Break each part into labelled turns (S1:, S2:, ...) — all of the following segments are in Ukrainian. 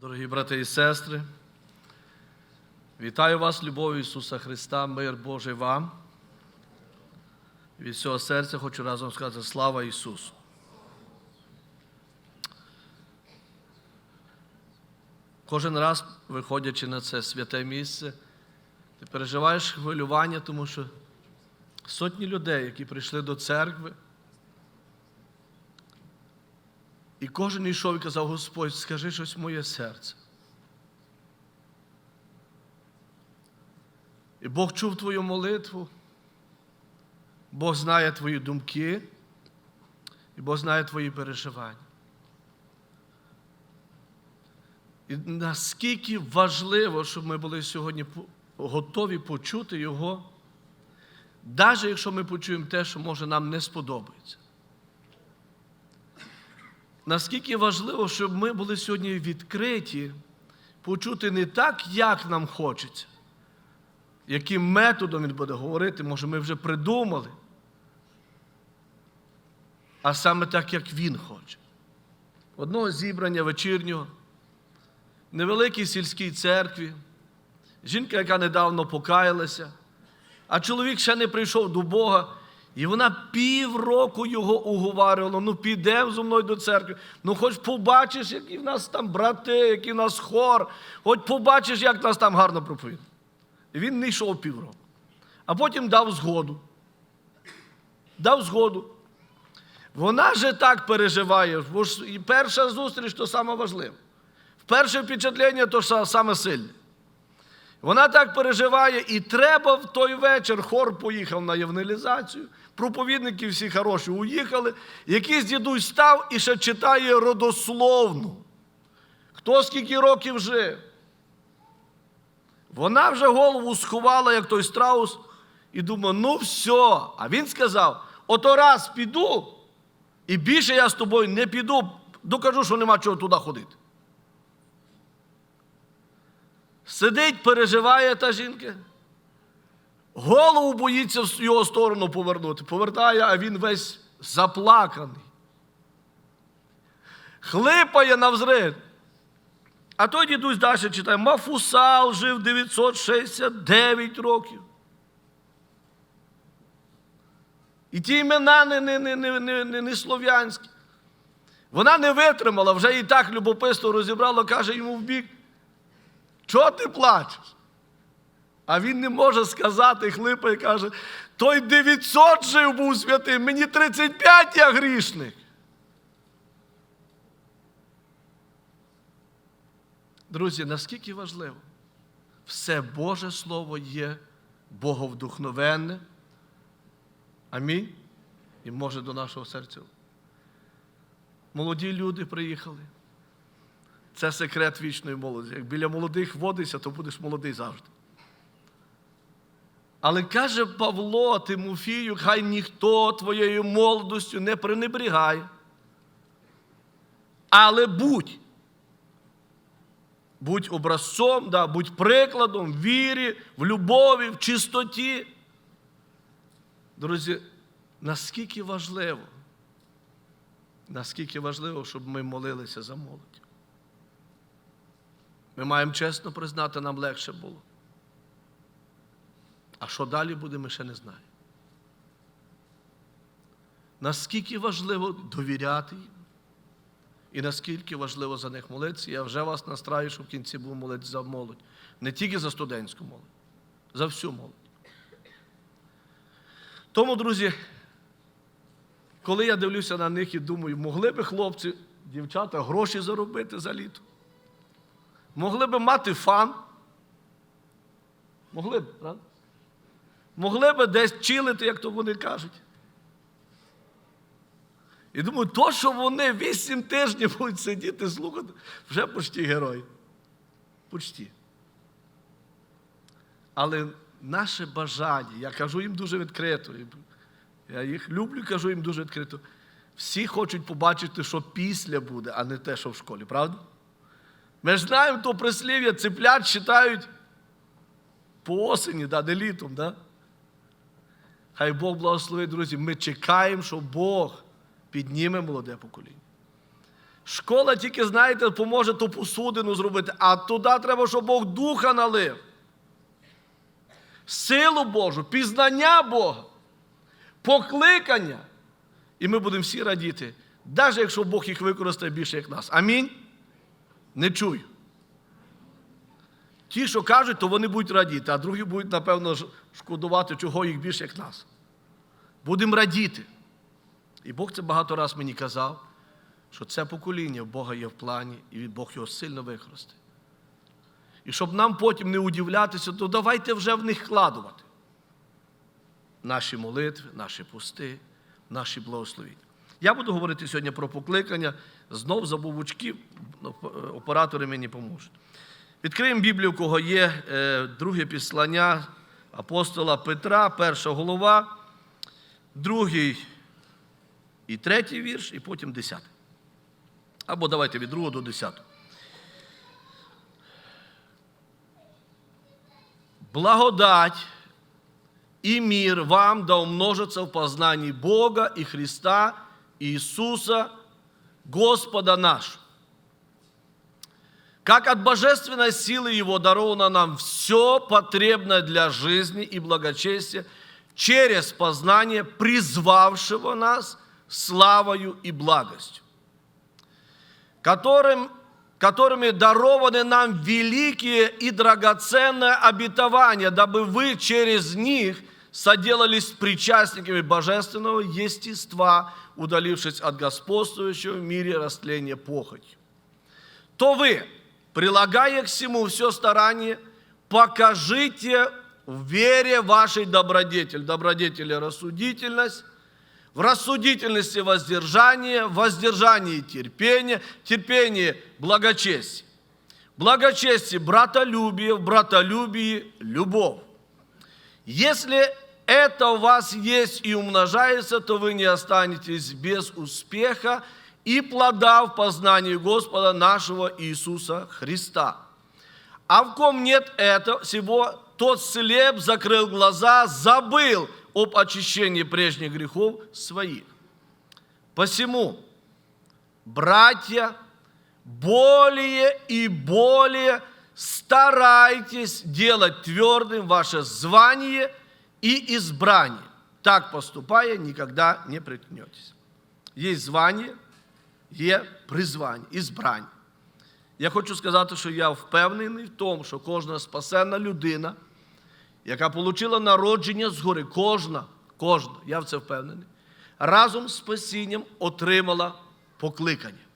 S1: Дорогі брати і сестри, вітаю вас, любов'ю Ісуса Христа, мир Божий вам. Від всього серця хочу разом сказати слава Ісусу. Кожен раз, виходячи на це святе місце, ти переживаєш хвилювання, тому що сотні людей, які прийшли до церкви, і кожен йшов і казав, Господь, скажи щось в моє серце. І Бог чув твою молитву, Бог знає твої думки, і Бог знає твої переживання. І наскільки важливо, щоб ми були сьогодні готові почути Його, навіть якщо ми почуємо те, що може нам не сподобається. Наскільки важливо, щоб ми були сьогодні відкриті, почути не так, як нам хочеться, яким методом він буде говорити, може, ми вже придумали, а саме так, як він хоче. Одного зібрання вечірнього, невеликій сільській церкві, жінка, яка недавно покаялася, а чоловік ще не прийшов до Бога. І вона півроку його уговарювала, ну підемо зі мною до церкви, ну хоч побачиш, які в нас там брати, який в нас хор, хоч побачиш, як нас там гарно проповідає. І він не йшов півроку. А потім дав згоду. Дав згоду. Вона же так переживає, бо ж перша зустріч то саме важливе. Перше впечатлення то саме сильне. Вона так переживає, і треба в той вечір хор поїхав на євангелізацію. Проповідники всі хороші уїхали. Якийсь дідусь став і ще читає родословну. Хто скільки років жив? Вона вже голову сховала, як той страус, і думає, ну все. А він сказав: ото раз піду, і більше я з тобою не піду, докажу, що нема чого туди ходити. Сидить, переживає та жінка. Голову боїться в його сторону повернути. Повертає, а він весь заплаканий. Хлипає навзрид. А той дідусь далі читає, Мафусал жив 969 років. І ті імена не, не, не, не, не, не, слов'янські. Вона не витримала, вже і так любопитство розібрало, каже йому в бік. Чого ти плачеш? А він не може сказати, хлипає, каже, той 900 жив був святим, мені 35 я грішник. Друзі, наскільки важливо, все Боже Слово є боговдухновенне. Амінь. І може до нашого серця. Молоді люди приїхали. Це секрет вічної молоді. Як біля молодих водишся, то будеш молодий завжди. Але каже Павло Тимофію, хай ніхто твоєю молодостю не пренебрігає. Але будь. Будь образцом, да, будь прикладом в вірі, в любові, в чистоті. Друзі, наскільки важливо, наскільки важливо, щоб ми молилися за молодь. Ми маємо чесно признати, нам легше було. А що далі буде, ми ще не знаємо. Наскільки важливо довіряти їм, і наскільки важливо за них молитися, я вже вас настраю, що в кінці буду молитися за молодь. Не тільки за студентську молодь, за всю молодь. Тому, друзі, коли я дивлюся на них і думаю, могли би хлопці, дівчата гроші заробити за літо. Могли би мати фан. Могли б, правда? Могли б десь чилити, як то вони кажуть. І думаю, то, що вони вісім тижнів будуть сидіти, слухати, вже почті герої. Почті. Але наше бажання, я кажу їм дуже відкрито. Я їх люблю, кажу їм дуже відкрито. Всі хочуть побачити, що після буде, а не те, що в школі, правда? Ми знаємо то прислів'я, цеплят читають по осені, да, не літом. Да? Хай Бог благословить, друзі. Ми чекаємо, що Бог підніме молоде покоління. Школа тільки, знаєте, поможе ту посудину зробити, а туди треба, щоб Бог духа налив. Силу Божу, пізнання Бога, покликання. І ми будемо всі радіти, навіть якщо Бог їх використає більше, як нас. Амінь. Не чую. Ті, що кажуть, то вони будуть радіти, а другі будуть, напевно, шкодувати, чого їх більше, як нас. Будемо радіти. І Бог це багато раз мені казав, що це покоління в Бога є в плані, і Бог його сильно використає. І щоб нам потім не удивлятися, то давайте вже в них вкладувати. Наші молитви, наші пости, наші благословіння. Я буду говорити сьогодні про покликання. Знов забув очки, оператори мені поможуть. Відкриємо Біблію, у кого є е, друге післання апостола Петра, перша голова, другий і третій вірш, і потім десятий. Або давайте від другого до десятого. Благодать и мир вам да умножится в познании Бога и Христа Иисуса, Господа нашего. Как от божественной силы Его даровано нам все потребное для жизни и благочестия через познание призвавшего нас славою и благостью, которым, которыми дарованы нам великие и драгоценные обетования, дабы вы через них соделались причастниками божественного естества, удалившись от господствующего в мире растления похотью то вы, прилагая к всему все старание, покажите в вере вашей добродетель. Добродетель – рассудительность, в рассудительности воздержание, в воздержании терпение, терпение – благочестие. Благочестие – братолюбие, в братолюбии – любовь. Если это у вас есть и умножается, то вы не останетесь без успеха и плода в познании Господа нашего Иисуса Христа. А в ком нет этого всего, тот слеп закрыл глаза, забыл об очищении прежних грехов своих. Посему, братья, более и более старайтесь делать твердым ваше звание и избрание. Так поступая, никогда не приткнетесь. Есть звание, є призвання, ізбрання. Я хочу сказати, що я впевнений в тому, що кожна спасенна людина, яка отримала народження згори, кожна, кожна, я в це впевнений, разом з спасінням отримала покликання.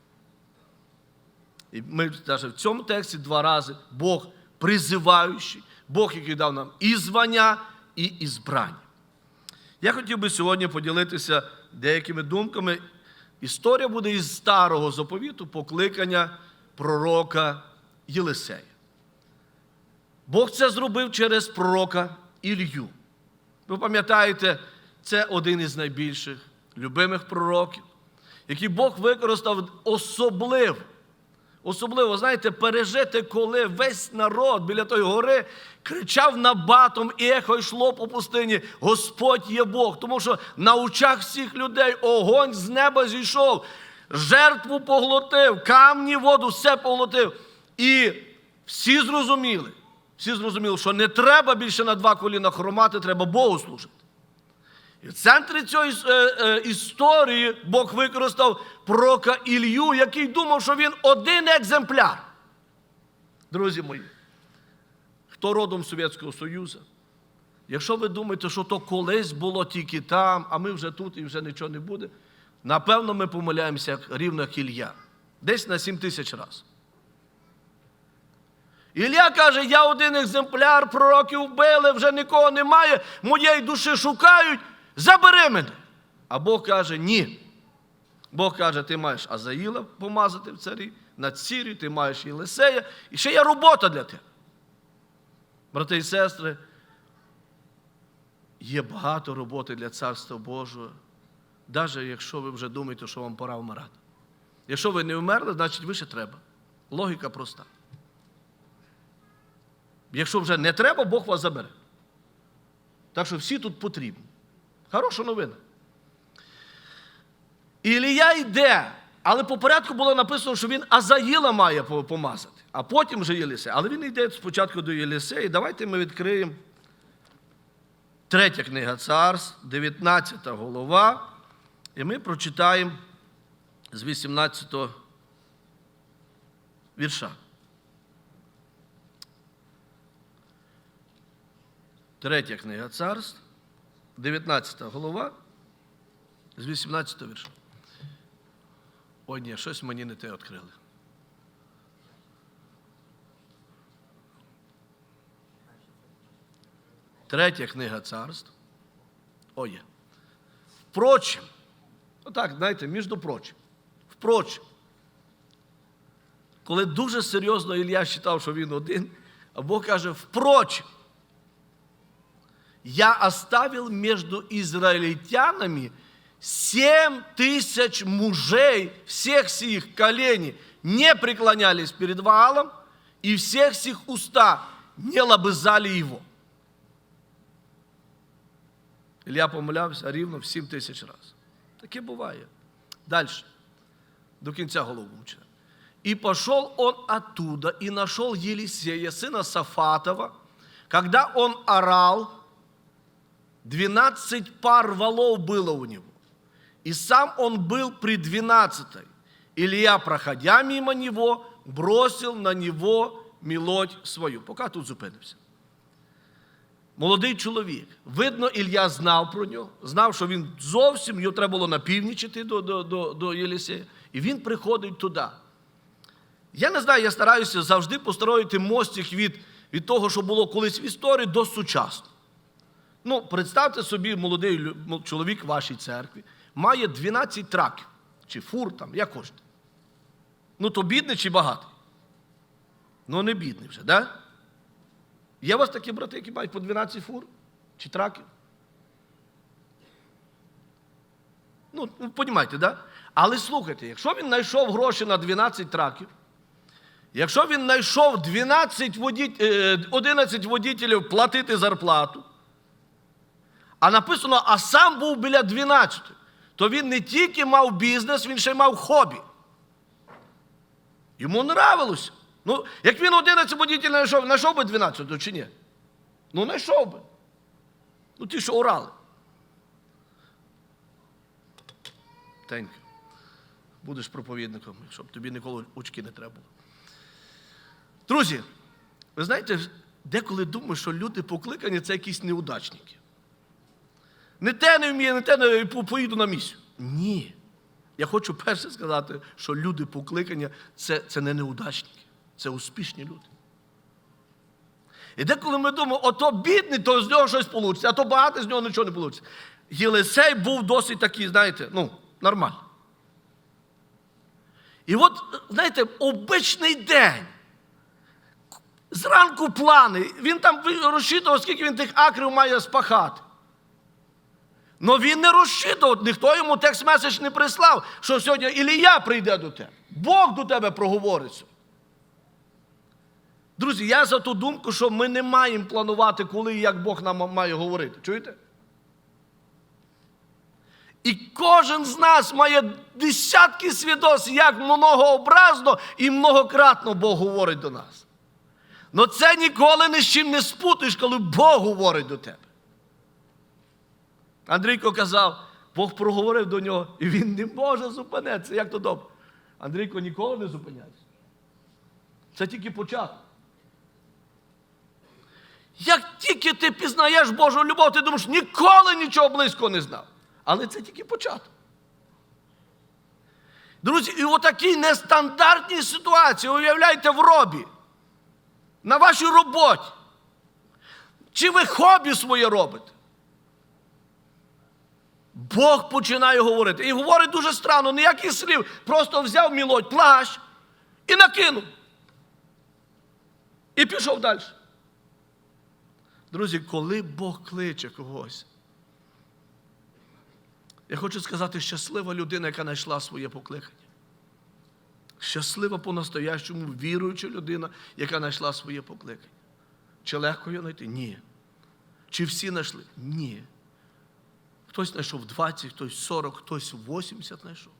S1: І ми навіть в цьому тексті два рази Бог призиваючий, Бог, який дав нам і звання, і ізбрання. Я хотів би сьогодні поділитися деякими думками. Історія буде із старого заповіту покликання пророка Єлисея. Бог це зробив через пророка Ілью. Ви пам'ятаєте, це один із найбільших любимих пророків, який Бог використав особливо. Особливо, знаєте, пережити, коли весь народ біля тої гори кричав набатом, і ехо йшло по пустині. Господь є Бог. Тому що на очах всіх людей огонь з неба зійшов, жертву поглотив, камні, воду, все поглотив. І всі зрозуміли, всі зрозуміли, що не треба більше на два коліна хромати, треба Богу служити. І в центрі цієї е, е, історії Бог використав пророка Ілью, який думав, що він один екземпляр. Друзі мої, хто родом з Совєтського Союзу? Якщо ви думаєте, що то колись було тільки там, а ми вже тут і вже нічого не буде, напевно, ми помиляємося рівно як Ілля. Десь на 7 тисяч разів. Ілля каже, я один екземпляр, пророків вбили, вже нікого немає, моєї душі шукають, забери мене. А Бог каже, ні. Бог каже, ти маєш Азаїла помазати в царі, над Сірі, ти маєш Єлисея, і ще є робота для тебе. Брати і сестри, є багато роботи для Царства Божого, навіть якщо ви вже думаєте, що вам пора вмирати. Якщо ви не вмерли, значить ви ще треба. Логіка проста. Якщо вже не треба, Бог вас забере. Так що всі тут потрібні. Хороша новина. Ілія йде Але по порядку було написано, що він Азаїла має помазати, а потім вже Єлісей. Але він йде спочатку до Єлісея. Давайте ми відкриємо третя книга царств, 19 голова, і ми прочитаємо з 18 вірша. Третя книга царств, 19 голова, з 18 вірша. Ой, ні, щось мені не те відкрили. Третя книга царств. О, є. Впрочем, отак, знаєте, між прочим. Впрочем, коли дуже серйозно Ілля вважав, що він один, а Бог каже, впрочем, я оставил между израильтянами семь тысяч мужей всех сих коленей не преклонялись перед Ваалом, и всех сих уста не лобызали его. Ілля помилявся рівно в сім тисяч разів. Таке буває. Далі. До кінця голову читаємо. И пошел он оттуда и нашел Елисея, сына Сафатова, когда он орал, 12 пар валов было у него. И сам он был при двенадцатой. Илья, проходя мимо него, бросил на него мелодь свою. Поки тут зупинився. Молодий чоловік. Видно, Ілля знав про нього, знав, що він зовсім його треба було на північ іти до, до, до, до Єлісея. І він приходить туди. Я не знаю, я стараюся завжди построїти мостик від, від того, що було колись в історії, до сучасного. Ну, представте собі, молодий чоловік вашій церкві має 12 траків, чи фур там, як хочете. Ну, то бідний чи багатий? Ну, не бідний вже, да? Є у вас такі брати, які мають по 12 фур чи траків? Ну, ви розумієте, да? Але слухайте, якщо він знайшов гроші на 12 траків, якщо він знайшов 12 водіть, е, 11 водітелів платити зарплату, а написано, а сам був біля 12, то він не тільки мав бізнес, він ще й мав хобі. Йому нравилося. Ну, як він 11 водітелів знайшов, знайшов би 12 чи ні? Ну, знайшов би. Ну, ті, що орали. Тенька. Будеш проповідником, щоб тобі ніколи очки не треба було. Друзі, ви знаєте, деколи думаю, що люди покликані це якісь неудачники. Не те не вміє, не те не поїду на місію. Ні. Я хочу перше сказати, що люди покликання це, це не неудачники, це успішні люди. І деколи ми думаємо, ото бідний, то з нього щось вийде, а то багатий з нього нічого не вийде. Єлисей був досить такий, знаєте, ну, нормальний. І от, знаєте, обичний день. Зранку плани. Він там розчитував, скільки він тих акрів має спахати. Но він не розчитував, ніхто йому текст меседж не прислав, що сьогодні Ілія прийде до тебе. Бог до тебе проговориться. Друзі, я за ту думку, що ми не маємо планувати, коли і як Бог нам має говорити. Чуєте? І кожен з нас має десятки свідоцтв, як многообразно і многократно Бог говорить до нас. Но це ніколи ні з чим не спутаєш, коли Бог говорить до тебе. Андрійко казав, Бог проговорив до нього, і він не може зупинитися. Як то добре? Андрійко ніколи не зупиняється. Це тільки початок. Як тільки ти пізнаєш Божу любов, ти думаєш, ніколи нічого близького не знав. Але це тільки початок. Друзі, і у такій нестандартній ситуації, уявляйте, в робі, на вашій роботі. Чи ви хобі своє робите? Бог починає говорити. І говорить дуже странно, ніяких слів. Просто взяв мілодь, плащ і накинув. І пішов далі. Друзі, коли Бог кличе когось, я хочу сказати, щаслива людина, яка знайшла своє покликання. Щаслива по-настоящому віруюча людина, яка знайшла своє покликання. Чи легко його знайти? Ні. Чи всі знайшли? Ні. Хтось знайшов 20, хтось 40, хтось 80 знайшов.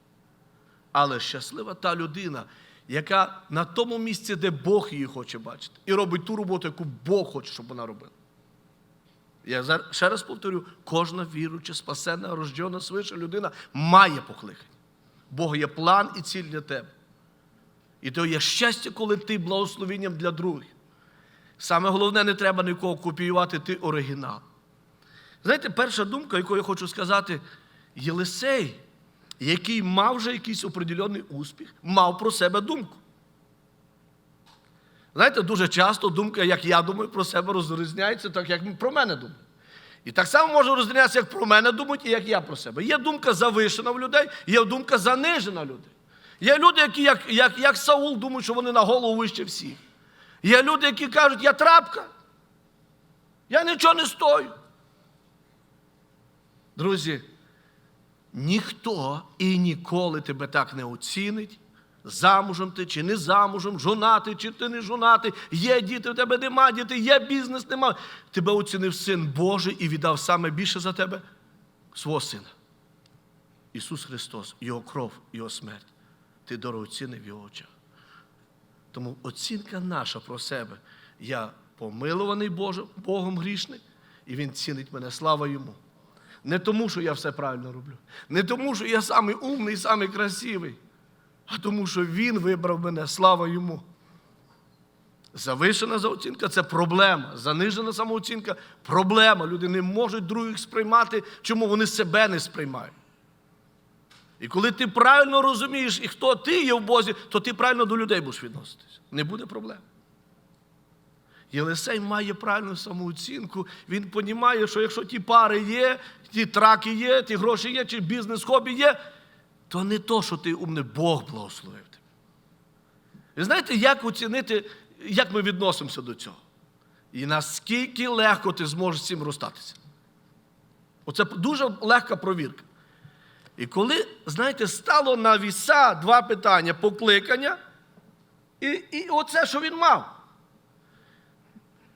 S1: Але щаслива та людина, яка на тому місці, де Бог її хоче бачити, і робить ту роботу, яку Бог хоче, щоб вона робила. Я ще раз повторю: кожна віруюча, спасена, рождена свише людина має покликання. Бог є план і ціль для тебе. І то є щастя, коли ти благословенням для других. Саме головне, не треба нікого копіювати, ти оригінал. Знаєте, перша думка, яку я хочу сказати, Єлисей, який мав вже якийсь определений успіх, мав про себе думку. Знаєте, дуже часто думка, як я думаю про себе, розрізняється так, як про мене думають. І так само може розрізнятися, як про мене думають, і як я про себе. Є думка завишена в людей, є думка занижена в людей. Є люди, які, як, як, як Саул, думають, що вони на голову вище всіх. Є люди, які кажуть, я трапка, я нічого не стою. Друзі, ніхто і ніколи тебе так не оцінить. Замужем ти чи не замужем, жонатий, чи ти не жонатий, є діти, в тебе нема дітей, є бізнес, нема. Тебе оцінив син Божий і віддав саме більше за тебе свого сина. Ісус Христос, Його кров, Його смерть. Ти дорогоцінний в Його очах. Тому оцінка наша про себе. Я помилуваний Богом грішний, і Він цінить мене. Слава йому. Не тому, що я все правильно роблю, не тому, що я самий умний, самий красивий, а тому, що Він вибрав мене, слава йому. Завишена заоцінка це проблема. Занижена самооцінка проблема. Люди не можуть других сприймати, чому вони себе не сприймають. І коли ти правильно розумієш, і хто ти є в Бозі, то ти правильно до людей будеш відноситися. Не буде проблем. Єлисей має правильну самооцінку. Він розуміє, що якщо ті пари є, ті траки є, ті гроші є, чи бізнес-хобі є, то не то, що ти умний, Бог благословив тебе. Ви знаєте, як оцінити, як ми відносимося до цього? І наскільки легко ти зможеш з цим розстатися? Оце дуже легка провірка. І коли, знаєте, стало на віса два питання покликання, і, і оце, що він мав.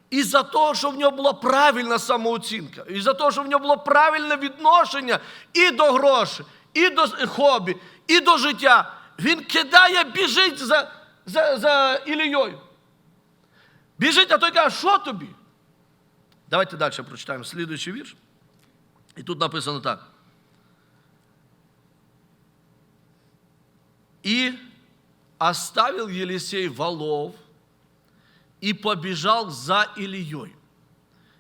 S1: І за того, що в нього була правильна самооцінка, і за того, що в нього було правильне відношення і до грошей, і до хобі, і до життя, він кидає, біжить за, за, за Ілією. Біжить, а той каже, що тобі? Давайте далі прочитаємо слідуючий вірш. І тут написано так. И оставил Елисей волов и побежал за Ильей.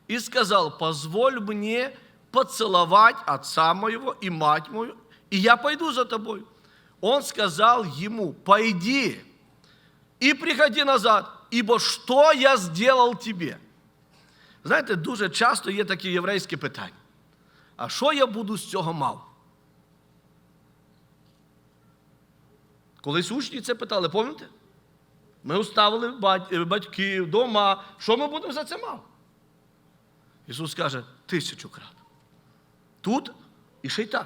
S1: И сказал, позволь мне поцеловать отца моего и мать мою, и я пойду за тобой. Он сказал ему, пойди и приходи назад, ибо что я сделал тебе? Знаєте, дуже часто є такі єврейські питання. А що я буду з цього мав? Колись учні це питали, пам'ятаєте? Ми оставили батьків, дома. Що ми будемо за це мав? Ісус каже, тисячу крат. Тут і ще й там.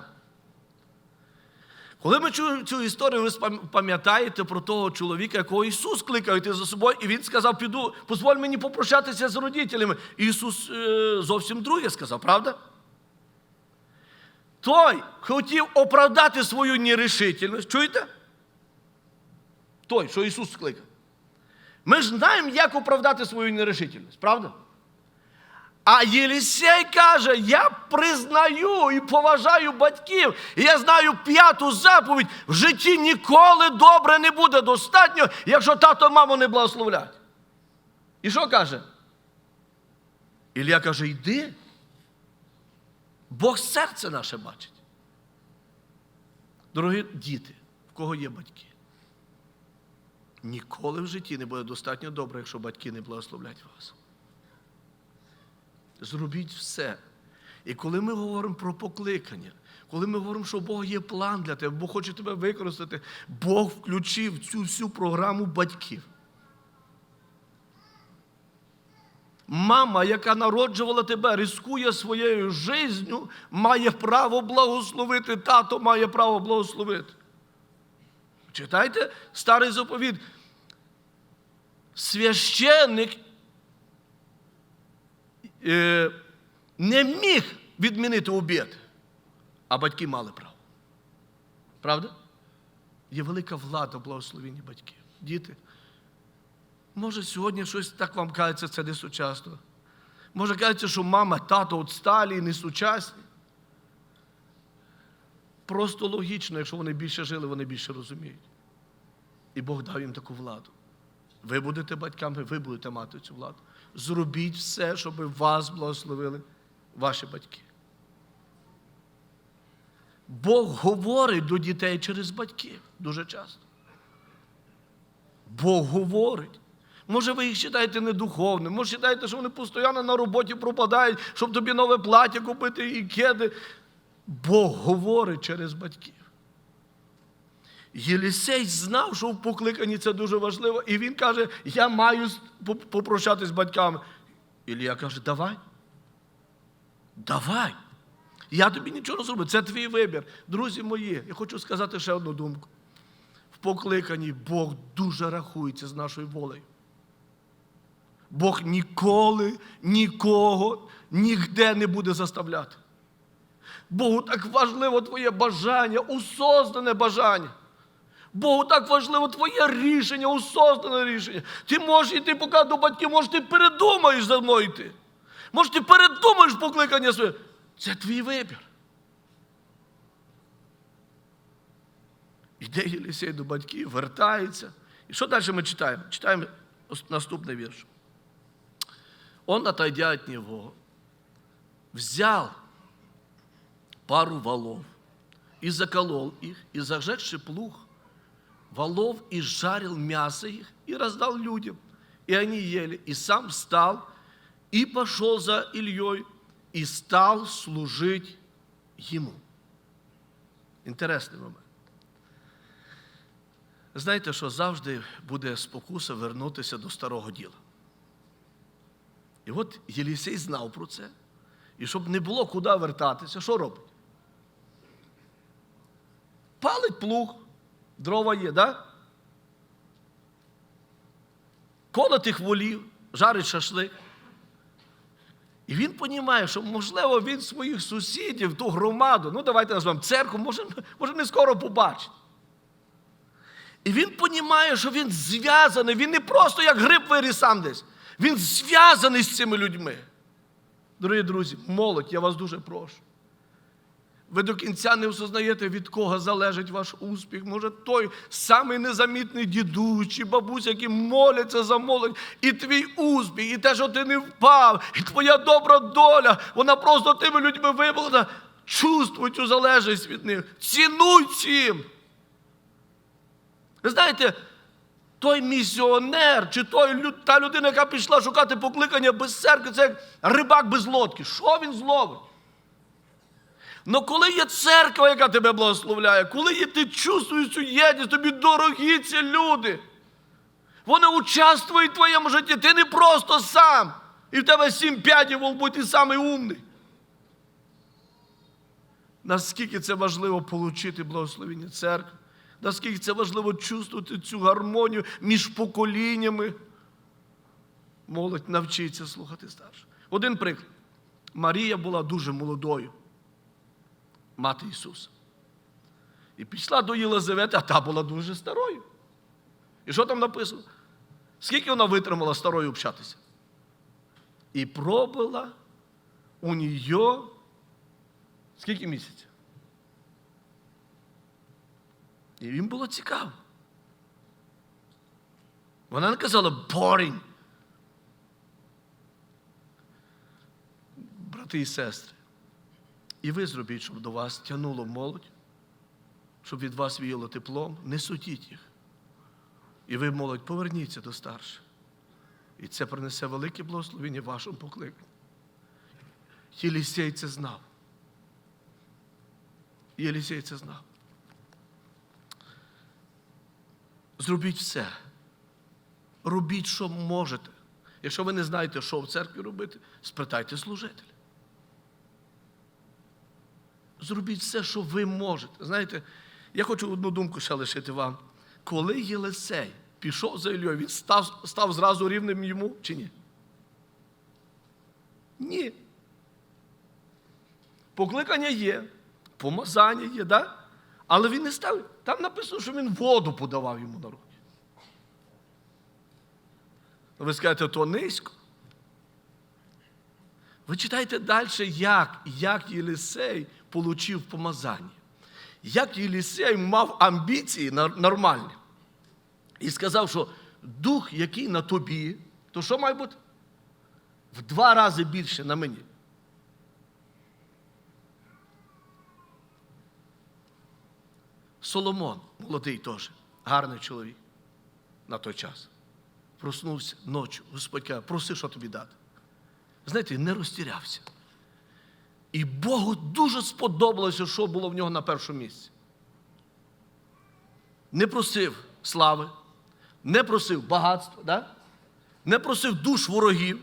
S1: Коли ми чуємо цю історію, ви пам'ятаєте про того чоловіка, якого Ісус кликав йти за собою, і Він сказав, піду, дозволь мені попрощатися з родителями. Ісус е, зовсім друге сказав, правда? Той хотів оправдати свою нерішительність. Чуєте? Той, що Ісус скликав. Ми знаємо, як оправдати свою нерішительність, правда? А Єлісей каже: я признаю і поважаю батьків, і я знаю п'яту заповідь: в житті ніколи добре не буде достатньо, якщо тато маму не благословлять. І що каже? Ілля каже: йди. Бог серце наше бачить. Дорогі діти, в кого є батьки? Ніколи в житті не буде достатньо добре, якщо батьки не благословлять вас. Зробіть все. І коли ми говоримо про покликання, коли ми говоримо, що Бог є план для тебе, Бог хоче тебе використати, Бог включив цю всю програму батьків. Мама, яка народжувала тебе, рискує своєю життю, має право благословити, тато має право благословити. Читайте старий заповіт. Священник е, не міг відмінити обід, а батьки мали право. Правда? є велика влада в благословенні батьків. Діти, може сьогодні щось так вам кажеться, це не сучасно. Може кажеться, що мама, тато от сталі не сучасні. Просто логічно, якщо вони більше жили, вони більше розуміють. І Бог дав їм таку владу. Ви будете батьками, ви будете мати цю владу. Зробіть все, щоб вас благословили ваші батьки. Бог говорить до дітей через батьків дуже часто. Бог говорить. Може, ви їх вважаєте недуховним, може, вважаєте, що вони постійно на роботі пропадають, щоб тобі нове плаття купити і кеди. Бог говорить через батьків. Єлісей знав, що в покликанні це дуже важливо, і він каже: Я маю попрощатися з батьками. Ілія каже, давай. Давай. Я тобі нічого не зроблю. Це твій вибір. Друзі мої, я хочу сказати ще одну думку. В покликанні Бог дуже рахується з нашою волею. Бог ніколи нікого нігде не буде заставляти. Богу так важливо твоє бажання, усознане бажання. Богу так важливо твоє рішення, усознане рішення. Ти можеш йти поки до батьків, може, ти передумаєш за мною йти. Може, ти передумаєш покликання своє. Це твій вибір. Йде Єлісей до батьків, вертається. І що далі ми читаємо? Читаємо наступний вірш. Он, отойдя от него, взял пару валов и заколол их, и зажегши плуг, валов и жарил мясо их, и раздал людям. И они ели, и сам встал, и пошел за Ильей, и стал служить ему. Інтересний момент. Знаєте, що завжди буде спокуса вернутися до старого діла. І от Єлісей знав про це. І щоб не було куди вертатися, що робить? Палить плуг, дрова є, да? Колотих волів, жарить шашлик. І він розуміє, що, можливо, він своїх сусідів, ту громаду, ну давайте назвемо церкву, може, може не скоро побачить. І він розуміє, що він зв'язаний, він не просто як гриб виріс сам десь. Він зв'язаний з цими людьми. Дорогі друзі, молодь, я вас дуже прошу. Ви до кінця не осознаєте, від кого залежить ваш успіх. Може, той самий незамітний дідусь чи бабусь, які моляться за молодь, і твій успіх, і те, що ти не впав, і твоя добра доля, вона просто тими людьми вибрана. Чувствуй цю залежність від них. Цінуй цим. Ви знаєте, той місіонер, чи той, та людина, яка пішла шукати покликання без церкви, це як рибак без лодки. Що він зловить? Ну коли є церква, яка тебе благословляє, коли є, ти чувствуєш цю єдність, тобі дорогі ці люди, вони участвують в твоєму житті, ти не просто сам. І в тебе сім п'ятів, мабуть, ти самий умний. Наскільки це важливо отримати благословення церкви, наскільки це важливо чувствувати цю гармонію між поколіннями. Молодь навчиться слухати старших. Один приклад. Марія була дуже молодою мати Ісуса. І пішла до Єлизавети, а та була дуже старою. І що там написано? Скільки вона витримала старою общатися? І пробила у нее скільки місяців? І їм було цікаво. Вона не казала boring. Брати і сестри. І ви зробіть, щоб до вас тянуло молодь, щоб від вас віяло теплом, не судіть їх. І ви, молодь, поверніться до старших. І це принесе велике благословення вашому покликанню. Єлісей це знав. Єлісей це знав. Зробіть все. Робіть, що можете. Якщо ви не знаєте, що в церкві робити, спитайте служителя. Зробіть все, що ви можете. Знаєте, я хочу одну думку ще лишити вам. Коли Єлисей пішов за Ільою, він став, став зразу рівним йому чи ні? Ні. Покликання є, помазання є, да? але він не став Там написано, що він воду подавав йому на. Ви скажете, то низько. Ви читайте далі, як, як Єлисей получив помазання. Як Єлисей мав амбіції нормальні. І сказав, що дух, який на тобі, то що має бути? В два рази більше на мені. Соломон, молодий теж, гарний чоловік на той час. Проснувся ночі, Господь каже, проси, що тобі дати. Знаєте, не розтірявся. І Богу дуже сподобалося, що було в нього на першому місці. Не просив слави, не просив багатства, да? не просив душ ворогів.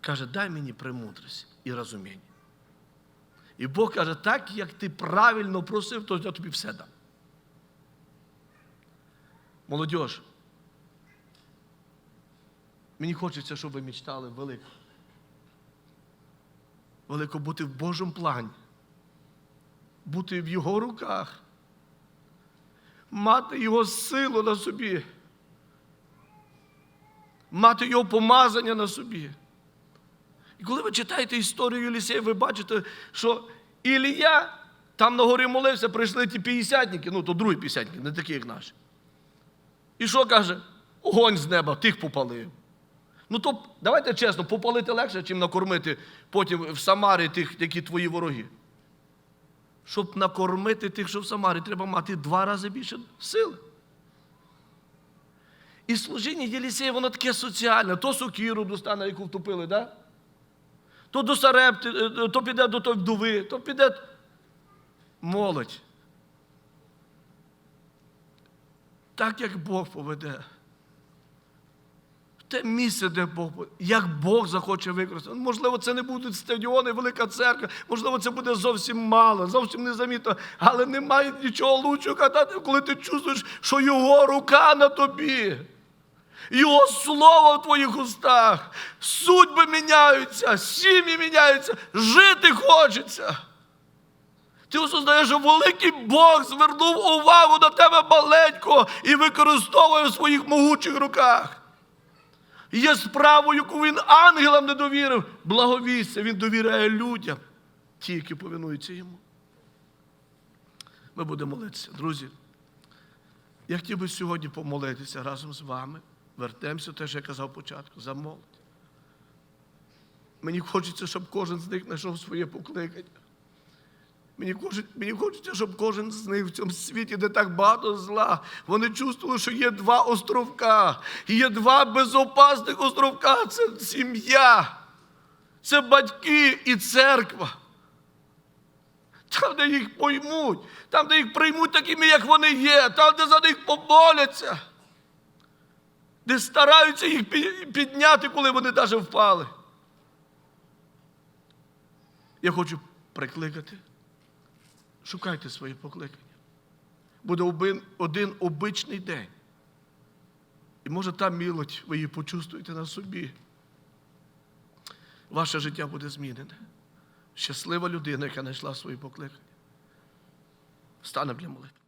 S1: Каже, дай мені премудрість і розуміння. І Бог каже, так як ти правильно просив, то я тобі все дам. Молодіж, мені хочеться, щоб ви мечтали велико. Велико бути в Божому плані, бути в Його руках, мати Його силу на собі, мати Його помазання на собі. І коли ви читаєте історію Єлісея, ви бачите, що Ілія там на горі молився, прийшли ті п'ятдесятники, ну то другі п'ятдесятники, не такі, як наші. І що каже? Огонь з неба, тих попалив. Ну то давайте чесно, попалити легше, чим накормити потім в Самарі тих, які твої вороги. Щоб накормити тих, що в Самарі, треба мати два рази більше сили. І служіння Єлісея, воно таке соціальне, то сокіру достане, яку втопили, да? то до Сарепти, е, то піде до той вдови, то піде молодь. Так, як Бог поведе. Те місце, де Бог, як Бог захоче використати. Можливо, це не будуть стадіони, велика церква, можливо, це буде зовсім мало, зовсім незамітно, але немає нічого лучшого казати, коли ти чувствуєш, що його рука на тобі. Його слово в твоїх устах. Судьби міняються, сім'ї міняються, жити хочеться. Ти осознаєш, що великий Бог звернув увагу на тебе маленького і використовує в своїх могучих руках. Є справу, яку він ангелам не довірив, благовістя він довіряє людям, ті, які повинуються йому. Ми будемо молитися, друзі. Я хотів би сьогодні помолитися разом з вами. Вертемося, те, що я казав початку, за молодь. Мені хочеться, щоб кожен з них знайшов своє покликання. Мені хочеться, мені хочеться, щоб кожен з них в цьому світі, де так багато зла, вони чувствували, що є два островка, є два безопасних островка це сім'я, це батьки і церква. Там, де їх поймуть, там, де їх приймуть такими, як вони є, там, де за них помоляться, де стараються їх підняти, коли вони навіть впали. Я хочу прикликати. Шукайте своє покликання. Буде один, обичний день. І може та мілодь, ви її почувствуєте на собі. Ваше життя буде змінене. Щаслива людина, яка знайшла своє покликання. Станемо для молитви.